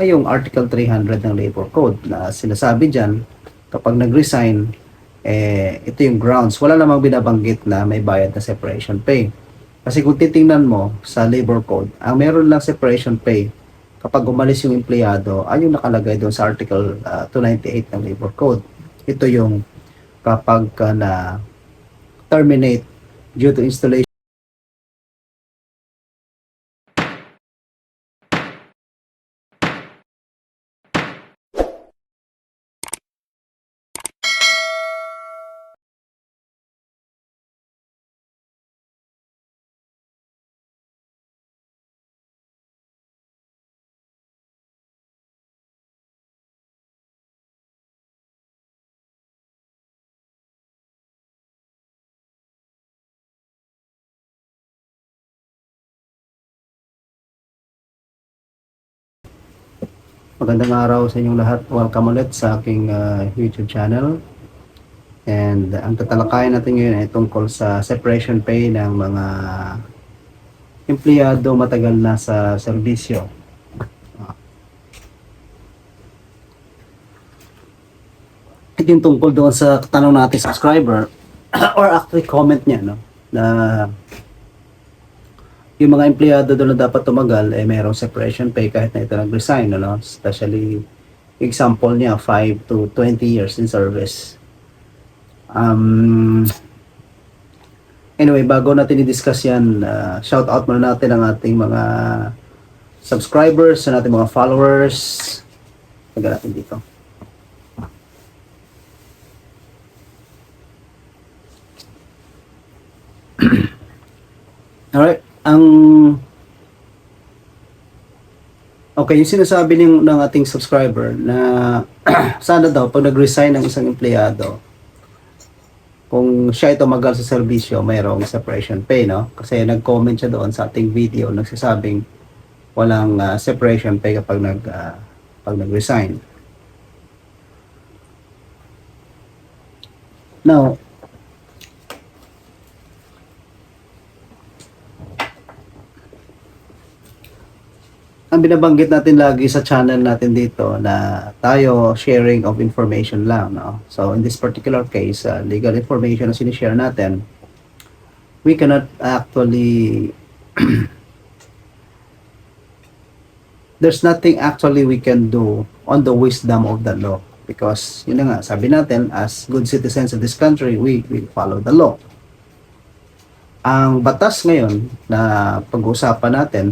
ay yung Article 300 ng Labor Code na sinasabi dyan, kapag nag-resign, eh, ito yung grounds. Wala namang binabanggit na may bayad na separation pay. Kasi kung titingnan mo sa Labor Code, ang meron lang separation pay kapag umalis yung empleyado ay yung nakalagay doon sa Article ah, 298 ng Labor Code. Ito yung kapag ka na terminate due to installation Magandang araw sa inyong lahat. Welcome ulit sa aking uh, YouTube channel. And ang tatalakayan natin ngayon ay tungkol sa separation pay ng mga empleyado matagal na sa serbisyo. Ito yung tungkol doon sa tanong natin subscriber or actually comment niya no na yung mga empleyado doon na dapat tumagal, eh merong separation pay kahit na ito nag-resign, ano? Especially, example niya, 5 to 20 years in service. Um, anyway, bago natin i-discuss yan, uh, shout out muna natin ang ating mga subscribers, sa ating mga followers. Taga natin dito. Alright, ang Okay, yung sinasabi ng, ng ating subscriber na sana daw pag nag-resign ng isang empleyado, kung siya ay tumagal sa serbisyo, mayroong separation pay, no? Kasi nag-comment siya doon sa ating video nagsasabing walang ah, separation pay kapag nag ah, pag nag-resign. Now, ang binabanggit natin lagi sa channel natin dito na tayo sharing of information lang, no? So, in this particular case, uh, legal information na sinishare natin, we cannot actually there's nothing actually we can do on the wisdom of the law because yun na nga sabi natin as good citizens of this country we we follow the law ang batas ngayon na pag-uusapan natin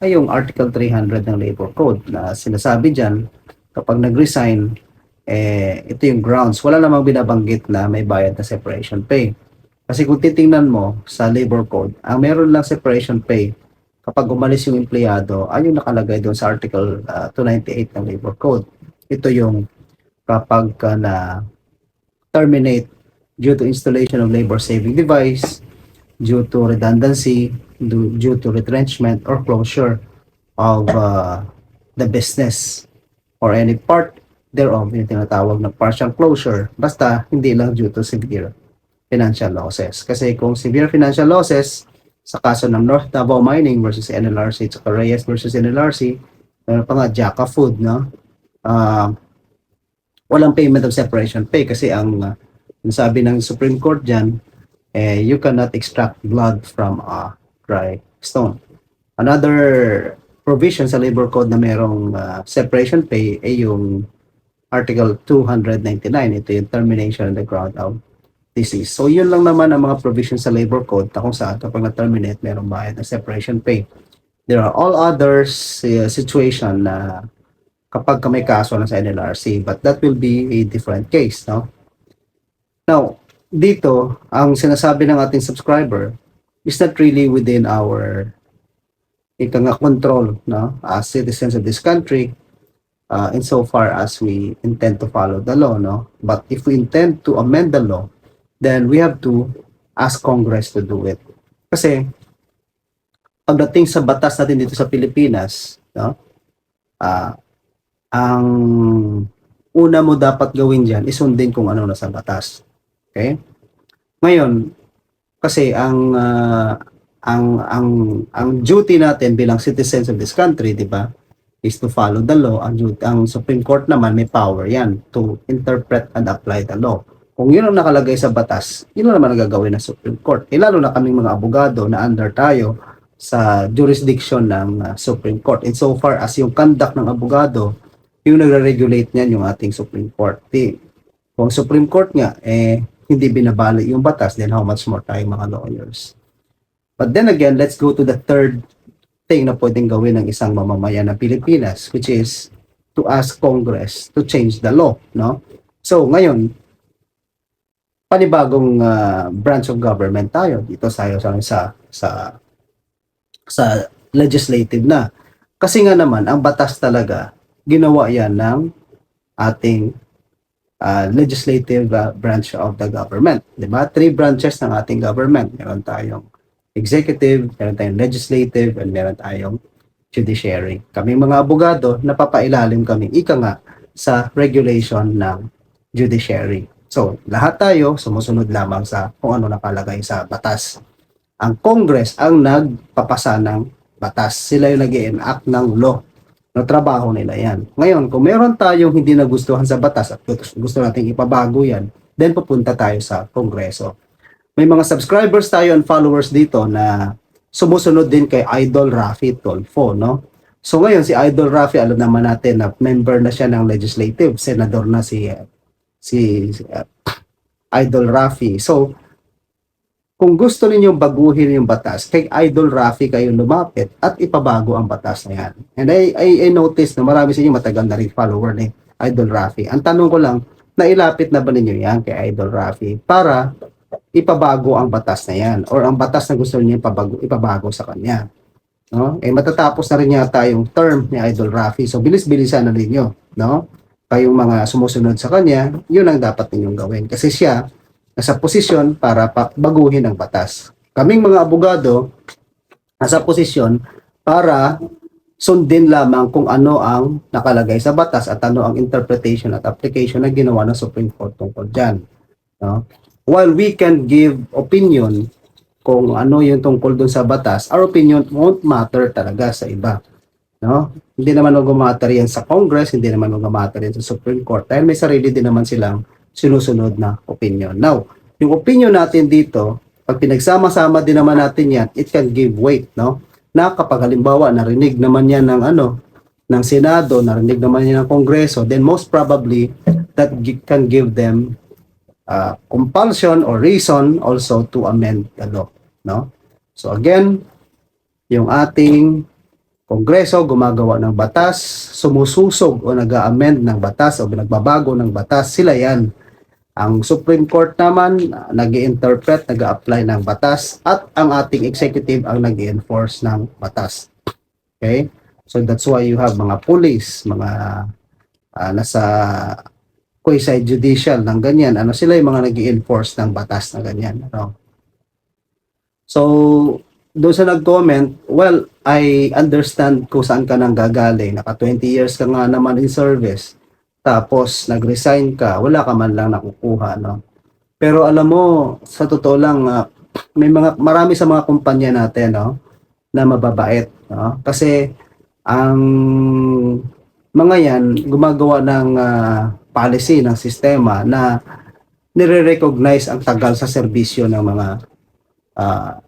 ay yung Article 300 ng Labor Code na sinasabi dyan, kapag nag-resign, eh, ito yung grounds. Wala namang binabanggit na may bayad na separation pay. Kasi kung titingnan mo sa Labor Code, ang meron lang separation pay kapag umalis yung empleyado, ay yung nakalagay doon sa Article ah, 298 ng Labor Code. Ito yung kapag ka na terminate due to installation of labor saving device, due to redundancy, due, to retrenchment or closure of uh, the business or any part thereof, yung tinatawag na partial closure, basta hindi lang due to severe financial losses. Kasi kung severe financial losses, sa kaso ng North Davao Mining versus NLRC, at Reyes versus NLRC, meron pa nga Jaka Food, no? Ah, walang payment of separation pay kasi ang uh, sabi ng Supreme Court dyan, eh, you cannot extract blood from a dry stone. Another provision sa labor code na merong uh, separation pay ay yung Article 299. Ito yung termination on the ground of disease. So, yun lang naman ang mga provisions sa labor code na kung saan kapag na-terminate, merong bayad na separation pay. There are all others uh, situation na kapag ka may kaso na sa NLRC, but that will be a different case, no? Now, dito, ang sinasabi ng ating subscriber is not really within our ika nga control no? As citizens of this country uh, insofar as we intend to follow the law no? But if we intend to amend the law then we have to ask Congress to do it. Kasi pagdating sa batas natin dito sa Pilipinas no? Ah ang una mo dapat gawin diyan is sundin kung ano nasa batas Okay? Ngayon, kasi ang ah, ang ang ang duty natin bilang citizens of this country, 'di ba? is to follow the law. Ang, ang Supreme Court naman may power yan to interpret and apply the law. Kung yun ang nakalagay sa batas, yun naman ang gagawin ng Supreme Court. Eh, lalo na kaming mga abogado na under tayo sa jurisdiction ng uh, Supreme Court. In so far as yung conduct ng abogado, yung nagre-regulate niyan yung ating Supreme Court. Di, kung Supreme Court nga, eh, hindi binabali yung batas, then how much more tayo mga lawyers. But then again, let's go to the third thing na pwedeng gawin ng isang mamamayan ng Pilipinas, which is to ask Congress to change the law, no? So, ngayon, panibagong ah, branch of government tayo dito tayo sa sa sa sa legislative na. Kasi nga naman, ang batas talaga, ginawa yan ng ating ah, legislative ah, branch of the government. Di ba? Three branches ng ating government. Meron tayong executive, meron tayong legislative, and meron tayong judiciary. Kami mga abogado, napapailalim kami, ika nga, sa regulation ng judiciary. So, lahat tayo sumusunod lamang sa kung ano nakalagay sa batas. Ang Congress ang nagpapasa ng batas. Sila yung nag enact ng law. No, trabaho nila yan. Ngayon, kung meron tayong hindi nagustuhan sa batas at gusto nating ipabago yan, then pupunta tayo sa Kongreso. May mga subscribers tayo and followers dito na sumusunod din kay Idol Rafi Tolfo, no? So ngayon si Idol Rafi, alam naman natin na member na siya ng legislative, senador na si si uh, Idol Rafi. So kung gusto ninyong baguhin yung batas, kay Idol Rafi kayo lumapit at ipabago ang batas na yan. And I, I, I noticed na marami sa inyo matagal na rin follower ni Idol Rafi. Ang tanong ko lang, nailapit na ba ninyo yan kay Idol Rafi para ipabago ang batas na yan or ang batas na gusto niya ipabago, ipabago sa kanya. No? Eh matatapos na rin yata yung term ni Idol Rafi. So bilis-bilisan na ninyo, no? Kayong mga sumusunod sa kanya, yun ang dapat ninyong gawin kasi siya nasa posisyon para pa- baguhin ang batas. Kaming mga abogado nasa posisyon para sundin lamang kung ano ang nakalagay sa batas at ano ang interpretation at application na ginawa ng Supreme Court tungkol dyan. No? while we can give opinion kung ano yung tungkol dun sa batas, our opinion won't matter talaga sa iba. No? Hindi naman mag-matter yan sa Congress, hindi naman mag-matter yan sa Supreme Court dahil may sarili din naman silang sinusunod na opinion. Now, yung opinion natin dito, pag pinagsama-sama din naman natin yan, it can give weight, no? Na kapag halimbawa narinig naman yan ng ano, ng Senado, narinig naman yan ng Kongreso, then most probably that can give them uh, compulsion or reason also to amend the law, no? So again, yung ating Kongreso gumagawa ng batas, sumususog o nag-amend ng batas o nagbabago ng batas, sila yan. Ang Supreme Court naman, nag interpret nag apply ng batas, at ang ating executive ang nag enforce ng batas. Okay? So that's why you have mga police, mga ah, nasa quasi judicial ng ganyan. Ano sila yung mga nag enforce ng batas na ganyan. Ano? So, doon sa nag-comment, well, I understand kung saan ka nang gagaling. Naka 20 years ka nga naman in service. Tapos, nag-resign ka. Wala ka man lang nakukuha, no? Pero alam mo, sa totoo lang, ah, may mga, marami sa mga kumpanya natin, no? Na mababait, no? Kasi, ang mga yan, gumagawa ng ah, policy ng sistema na nire-recognize ang tagal sa serbisyo ng mga ah,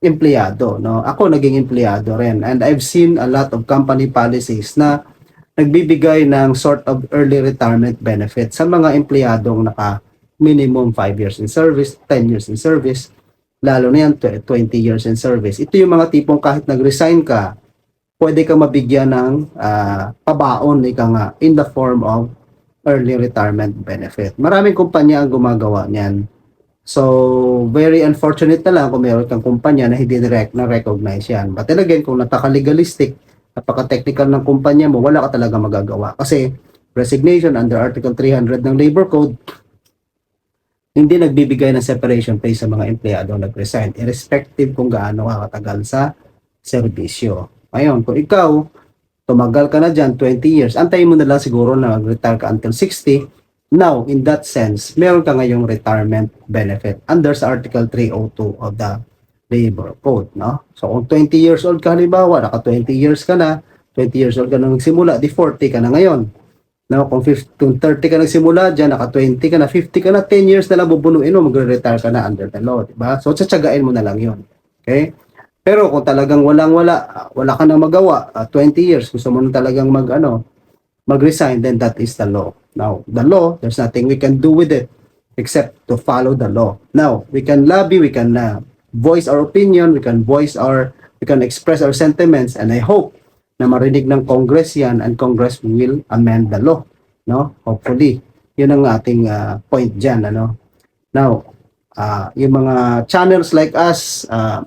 empleyado. No? Ako naging empleyado rin and I've seen a lot of company policies na nagbibigay ng sort of early retirement benefit sa mga empleyadong naka minimum 5 years in service, 10 years in service, lalo na yan tw- 20 years in service. Ito yung mga tipong kahit nag-resign ka, pwede ka mabigyan ng ah, pabaon ika nga in the form of early retirement benefit. Maraming kumpanya ang gumagawa niyan. So, very unfortunate na lang kung meron kang kumpanya na hindi direct na recognize yan. But then again, kung napaka-legalistic, napaka-technical ng kumpanya mo, wala ka talaga magagawa. Kasi resignation under Article 300 ng Labor Code, hindi nagbibigay ng separation pay sa mga empleyado nag-resign, irrespective kung gaano ka katagal sa serbisyo. Ngayon, kung ikaw, tumagal ka na dyan, 20 years, antayin mo na lang siguro na mag-retire ka until 60. Now, in that sense, meron ka ngayong retirement benefit under sa Article 302 of the Labor Code, no? So, kung 20 years old ka halimbawa, naka 20 years ka na, 20 years old ka na nagsimula, di 40 ka na ngayon. No, kung 50, kung 30 ka nagsimula, diyan naka 20 ka na, 50 ka na, 10 years na lang bubunuin mo, magre-retire ka na under the law, di ba? So, tsatsagain mo na lang 'yon. Okay? Pero kung talagang walang-wala, wala ka nang magawa, ah, 20 years, gusto mo na talagang mag ano, mag-resign, then that is the law. Now, the law, there's nothing we can do with it except to follow the law. Now, we can lobby, we can uh, voice our opinion, we can voice our, we can express our sentiments, and I hope na marinig ng Congress yan and Congress will amend the law. No? Hopefully. Yun ang ating uh, point dyan. Ano? Now, uh, yung mga channels like us, uh,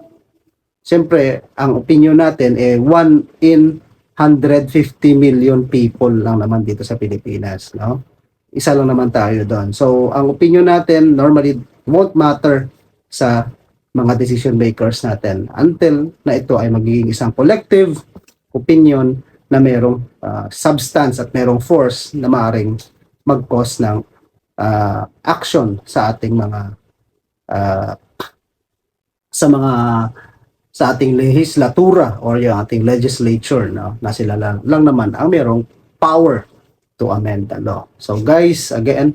siyempre, ang opinion natin, eh, one in 150 million people lang naman dito sa Pilipinas. No? Isa lang naman tayo doon. So, ang opinion natin normally won't matter sa mga decision makers natin until na ito ay magiging isang collective opinion na merong uh, substance at merong force na maaaring mag-cause ng uh, action sa ating mga uh, sa mga sa ating legislatura or yung ating legislature no na sila lang, lang naman ang merong power to amend the law. So guys, again,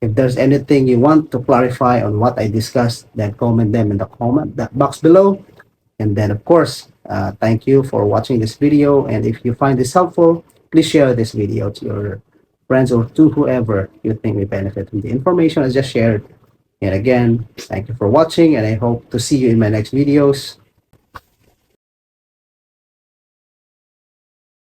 if there's anything you want to clarify on what I discussed, then comment them in the comment box below. And then of course, uh, thank you for watching this video. And if you find this helpful, please share this video to your friends or to whoever you think will benefit from the information I just shared. And again, thank you for watching and I hope to see you in my next videos.